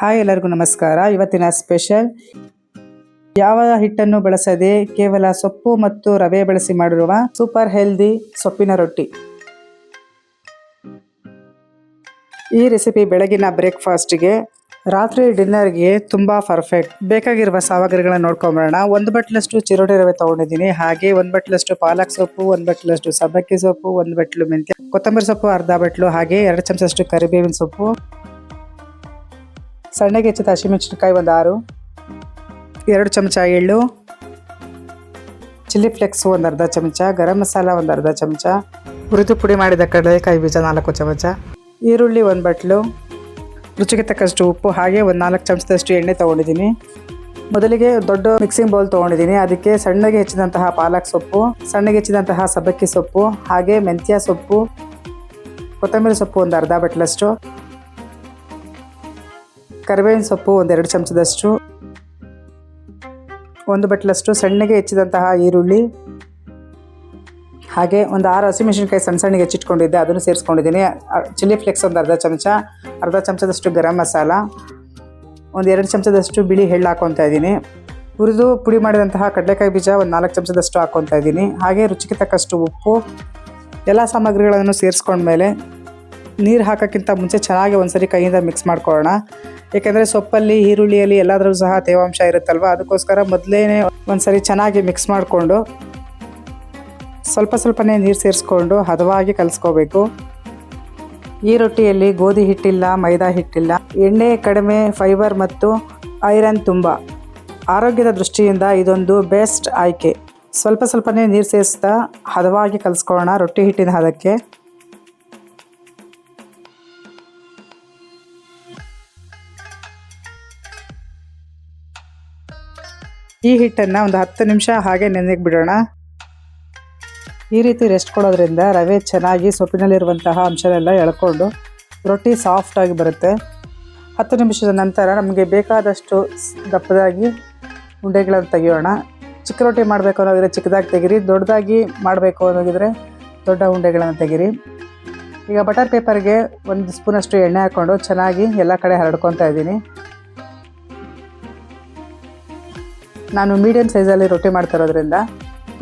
Hi ಎಲ್ಲರಿಗೂ ನಮಸ್ಕಾರ. ಇವತ್ತಿನ ಸ್ಪೆಷಲ್ ಯಾವ ಹಿಟ್ಟನ್ನು ಬಳಸದೆ ಕೇವಲ ಸೊಪ್ಪು ಮತ್ತು ರವೆ ಬಳಸಿ ಮಾಡಿರುವ ಸೂಪರ್ ಹೆಲ್ದಿ ಸೊಪ್ಪಿನ ರೊಟ್ಟಿ. ಈ ರೆಸಿಪಿ ಬೆಳಗಿನ ಬ್ರೇಕ್ಫಾಸ್ಟ್ಗೆ ರಾತ್ರಿ ಡಿನ್ನರ್ಗೆ ತುಂಬ ಪರ್ಫೆಕ್ಟ್ ಬೇಕಾಗಿರುವ ಸಾಮಗ್ರಿಗಳನ್ನ ನೋಡ್ಕೊಂಬರೋಣ. ಒಂದು ಬಟ್ಲಷ್ಟು ಚಿರೋಟಿ ರವೆ ತಗೊಂಡಿದ್ದೀನಿ. ಹಾಗೆ ಒಂದು ಬಟ್ಲಷ್ಟು ಪಾಲಕ್ ಸೊಪ್ಪು, ಒಂದು ಬಟ್ಲಷ್ಟು ಸಬ್ಬಕ್ಕಿ ಸೊಪ್ಪು, ಒಂದು ಬಟ್ಲು ಮೆಂತ್ಯ, ಕೊತ್ತಂಬರಿ ಸೊಪ್ಪು, ಅರ್ಧ ಬಟ್ಲು, ಹಾಗೆ ಎರಡು ಚಮಚಷ್ಟು ಕರಿಬೇವಿನ ಸೊಪ್ಪು ಸಣ್ಣಗೆ ಹೆಚ್ಚಿದ ಹಸಿಮೆಣಸಿನಕಾಯಿ ಒಂದು ಆರು, ಎರಡು ಚಮಚ ಎಳ್ಳು, ಚಿಲ್ಲಿ ಫ್ಲೆಕ್ಸ್ ಒಂದು ಅರ್ಧ ಚಮಚ, ಗರಂ ಮಸಾಲ ಒಂದು ಅರ್ಧ ಚಮಚ, ಹುರಿದು ಪುಡಿ ಮಾಡಿದ ಕಡಲೆಕಾಯಿ ಬೀಜ ನಾಲ್ಕು ಚಮಚ, ಈರುಳ್ಳಿ ಒಂದು ಬಟ್ಲು, ರುಚಿಗೆ ತಕ್ಕಷ್ಟು ಉಪ್ಪು, ಹಾಗೆ ಒಂದು ನಾಲ್ಕು ಚಮಚದಷ್ಟು ಎಣ್ಣೆ ತೊಗೊಂಡಿದ್ದೀನಿ. ಮೊದಲಿಗೆ ದೊಡ್ಡ ಮಿಕ್ಸಿಂಗ್ ಬೌಲ್ ತೊಗೊಂಡಿದ್ದೀನಿ. ಅದಕ್ಕೆ ಸಣ್ಣಗೆ ಹೆಚ್ಚಿದಂತಹ ಪಾಲಕ್ ಸೊಪ್ಪು, ಸಣ್ಣಗೆ ಹೆಚ್ಚಿದಂತಹ ಸಬ್ಬಕ್ಕಿ ಸೊಪ್ಪು, ಹಾಗೆ ಮೆಂತ್ಯ ಸೊಪ್ಪು, ಕೊತ್ತಂಬರಿ ಸೊಪ್ಪು ಒಂದು ಅರ್ಧ ಬಟ್ಲಷ್ಟು ಕರಿಬೇವಿನ ಸೊಪ್ಪು ಒಂದೆರಡು ಚಮಚದಷ್ಟು, ಒಂದು ಬಟ್ಲಷ್ಟು ಸಣ್ಣಗೆ ಹೆಚ್ಚಿದಂತಹ ಈರುಳ್ಳಿ, ಹಾಗೆ ಒಂದು ಆರು ಹಸಿಮೆಣಸಿನ್ಕಾಯಿ ಸಣ್ಣ ಸಣ್ಣಗೆ ಹೆಚ್ಚಿಟ್ಕೊಂಡಿದ್ದೆ, ಅದನ್ನು ಸೇರಿಸ್ಕೊಂಡಿದ್ದೀನಿ. ಚಿಲ್ಲಿ ಫ್ಲೆಕ್ಸ್ ಒಂದು ಅರ್ಧ ಚಮಚ, ಅರ್ಧ ಚಮಚದಷ್ಟು ಗರಂ ಮಸಾಲ, ಒಂದು ಎರಡು ಚಮಚದಷ್ಟು ಬಿಳಿ ಎಳ್ಳು ಹಾಕ್ಕೊತಾ ಇದ್ದೀನಿ. ಹುರಿದು ಪುಡಿ ಮಾಡಿದಂತಹ ಕಡಲೆಕಾಯಿ ಬೀಜ ಒಂದು ನಾಲ್ಕು ಚಮಚದಷ್ಟು ಹಾಕ್ಕೊತಾ ಇದ್ದೀನಿ. ಹಾಗೆ ರುಚಿಗೆ ತಕ್ಕಷ್ಟು ಉಪ್ಪು, ಎಲ್ಲ ಸಾಮಗ್ರಿಗಳನ್ನು ಸೇರಿಸ್ಕೊಂಡ್ಮೇಲೆ ನೀರು ಹಾಕೋಕ್ಕಿಂತ ಮುಂಚೆ ಚೆನ್ನಾಗಿ ಒಂದ್ಸರಿ ಕೈಯಿಂದ ಮಿಕ್ಸ್ ಮಾಡ್ಕೊಳ್ಳೋಣ. ಏಕೆಂದರೆ ಸೊಪ್ಪಲ್ಲಿ, ಈರುಳ್ಳಿಯಲ್ಲಿ ಎಲ್ಲಾದರೂ ಸಹ ತೇವಾಂಶ ಇರುತ್ತಲ್ವ? ಅದಕ್ಕೋಸ್ಕರ ಮೊದಲೇ ಒಂದ್ಸರಿ ಚೆನ್ನಾಗಿ ಮಿಕ್ಸ್ ಮಾಡಿಕೊಂಡು, ಸ್ವಲ್ಪ ಸ್ವಲ್ಪನೇ ನೀರು ಸೇರಿಸ್ಕೊಂಡು ಹದವಾಗಿ ಕಲಿಸ್ಕೋಬೇಕು. ಈ ರೊಟ್ಟಿಯಲ್ಲಿ ಗೋಧಿ ಹಿಟ್ಟಿಲ್ಲ, ಮೈದಾ ಹಿಟ್ಟಿಲ್ಲ. ಎಣ್ಣೆ, ಕಡಿಮೆ ಫೈಬರ್ ಮತ್ತು ಐರನ್ ತುಂಬ. ಆರೋಗ್ಯದ ದೃಷ್ಟಿಯಿಂದ ಇದೊಂದು ಬೆಸ್ಟ್ ಆಯ್ಕೆ. ಸ್ವಲ್ಪ ಸ್ವಲ್ಪನೇ ನೀರು ಸೇರಿಸ್ತಾ ಹದವಾಗಿ ಕಲಿಸ್ಕೊಳ್ಳೋಣ ರೊಟ್ಟಿ ಹಿಟ್ಟಿನ ಹದಕ್ಕೆ. ಈ ಹಿಟ್ಟನ್ನು ಒಂದು ಹತ್ತು ನಿಮಿಷ ಹಾಗೆ ನೆನೆಗೆ ಬಿಡೋಣ. ಈ ರೀತಿ ರೆಸ್ಟ್ ಕೊಡೋದ್ರಿಂದ ರವೆ ಚೆನ್ನಾಗಿ ಸೊಪ್ಪಿನಲ್ಲಿರುವಂತಹ ಅಂಶನೆಲ್ಲ ಎಳ್ಕೊಂಡು ರೊಟ್ಟಿ ಸಾಫ್ಟಾಗಿ ಬರುತ್ತೆ. ಹತ್ತು ನಿಮಿಷದ ನಂತರ ನಮಗೆ ಬೇಕಾದಷ್ಟು ದಪ್ಪದಾಗಿ ಉಂಡೆಗಳನ್ನು ತೆಗೆಯೋಣ. ಚಿಕ್ಕ ರೊಟ್ಟಿ ಮಾಡಬೇಕು ಅನ್ನೋದಿದ್ರೆ ಚಿಕ್ಕದಾಗಿ ತೆಗಿರಿ, ದೊಡ್ಡದಾಗಿ ಮಾಡಬೇಕು ಅನ್ನೋದಿದ್ರೆ ದೊಡ್ಡ ಉಂಡೆಗಳನ್ನು ತೆಗಿರಿ. ಈಗ ಬಟರ್ ಪೇಪರ್ಗೆ ಒಂದು ಸ್ಪೂನಷ್ಟು ಎಣ್ಣೆ ಹಾಕ್ಕೊಂಡು ಚೆನ್ನಾಗಿ ಎಲ್ಲ ಕಡೆ ಹರಡ್ಕೊತಾ ಇದ್ದೀನಿ. ನಾನು ಮೀಡಿಯಮ್ ಸೈಜಲ್ಲಿ ರೊಟ್ಟಿ ಮಾಡ್ತಿರೋದ್ರಿಂದ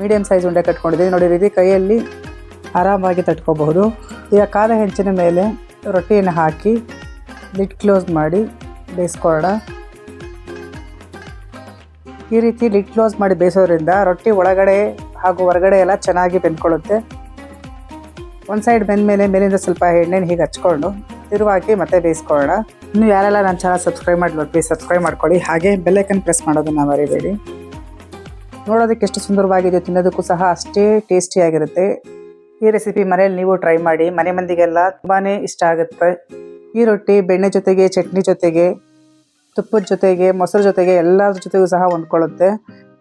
ಮೀಡಿಯಮ್ ಸೈಜ್ ಉಂಡೆ ಕಟ್ಕೊಂಡಿದ್ದೀನಿ ನೋಡಿ ರೀತಿ ಕೈಯಲ್ಲಿ ಆರಾಮಾಗಿ ತಟ್ಕೋಬಹುದು. ಈಗ ಕಾದ ಹೆಂಚಿನ ಮೇಲೆ ರೊಟ್ಟಿಯನ್ನು ಹಾಕಿ ಲಿಡ್ ಕ್ಲೋಸ್ ಮಾಡಿ ಬೇಯಿಸ್ಕೊಳ್ಳೋಣ. ಈ ರೀತಿ ಲಿಡ್ ಕ್ಲೋಸ್ ಮಾಡಿ ಬೇಯಿಸೋದ್ರಿಂದ ರೊಟ್ಟಿ ಒಳಗಡೆ ಹಾಗೂ ಹೊರಗಡೆ ಎಲ್ಲ ಚೆನ್ನಾಗಿ ಬೆಂದ್ಕೊಳ್ಳುತ್ತೆ. ಒಂದು ಸೈಡ್ ಬೆಂದ ಮೇಲೆ ಮೇಲಿಂದ ಸ್ವಲ್ಪ ಎಣ್ಣೆನ ಹೀಗೆ ಹಚ್ಕೊಂಡು ತಿರುವಾಗಿ ಮತ್ತೆ ಬೇಯಿಸ್ಕೊಳ್ಳೋಣ. ಇನ್ನು ಯಾರೆಲ್ಲ ನನ್ನ ಚಾನಲ್ ಸಬ್ಸ್ಕ್ರೈಬ್ ಮಾಡಿಲ್ಲ ಪ್ಲೀಸ್ ಸಬ್ಸ್ಕ್ರೈಬ್ ಮಾಡ್ಕೊಳ್ಳಿ. ಹಾಗೆ ಬೆಲ್ಲೈಕನ್ ಪ್ರೆಸ್ ಮಾಡೋದನ್ನು ಮರಿಬೇಡಿ. ನೋಡೋದಕ್ಕೆ ಎಷ್ಟು ಸುಂದರವಾಗಿದೆ, ತಿನ್ನೋದಕ್ಕೂ ಸಹ ಅಷ್ಟೇ ಟೇಸ್ಟಿಯಾಗಿರುತ್ತೆ ಈ ರೆಸಿಪಿ ಮನೇಲಿ ನೀವು ಟ್ರೈ ಮಾಡಿ, ಮನೆ ಮಂದಿಗೆಲ್ಲ ತುಂಬಾ ಇಷ್ಟ ಆಗುತ್ತೆ. ಈ ರೊಟ್ಟಿ ಬೆಣ್ಣೆ ಜೊತೆಗೆ, ಚಟ್ನಿ ಜೊತೆಗೆ, ತುಪ್ಪದ ಜೊತೆಗೆ, ಮೊಸರು ಜೊತೆಗೆ ಎಲ್ಲದ್ರ ಜೊತೆಗೂ ಸಹ ಹೊಂದ್ಕೊಳ್ಳುತ್ತೆ.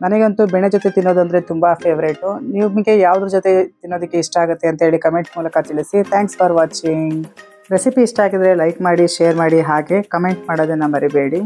ನನಗಂತೂ ಬೆಣ್ಣೆ ಜೊತೆ ತಿನ್ನೋದಂದರೆ ತುಂಬ ಫೇವ್ರೇಟು ನಿಮಗೆ ಯಾವುದ್ರ ಜೊತೆ ತಿನ್ನೋದಕ್ಕೆ ಇಷ್ಟ ಆಗುತ್ತೆ ಅಂತ ಹೇಳಿ ಕಮೆಂಟ್ ಮೂಲಕ ತಿಳಿಸಿ. ಥ್ಯಾಂಕ್ಸ್ ಫಾರ್ ವಾಚಿಂಗ್ ರೆಸಿಪಿ ಇಷ್ಟ ಆಗಿದರೆ ಲೈಕ್ ಮಾಡಿ ಶೇರ್ ಮಾಡಿ ಹಾಗೆ ಕಮೆಂಟ್ ಮಾಡೋದನ್ನು ಮರಿಬೇಡಿ.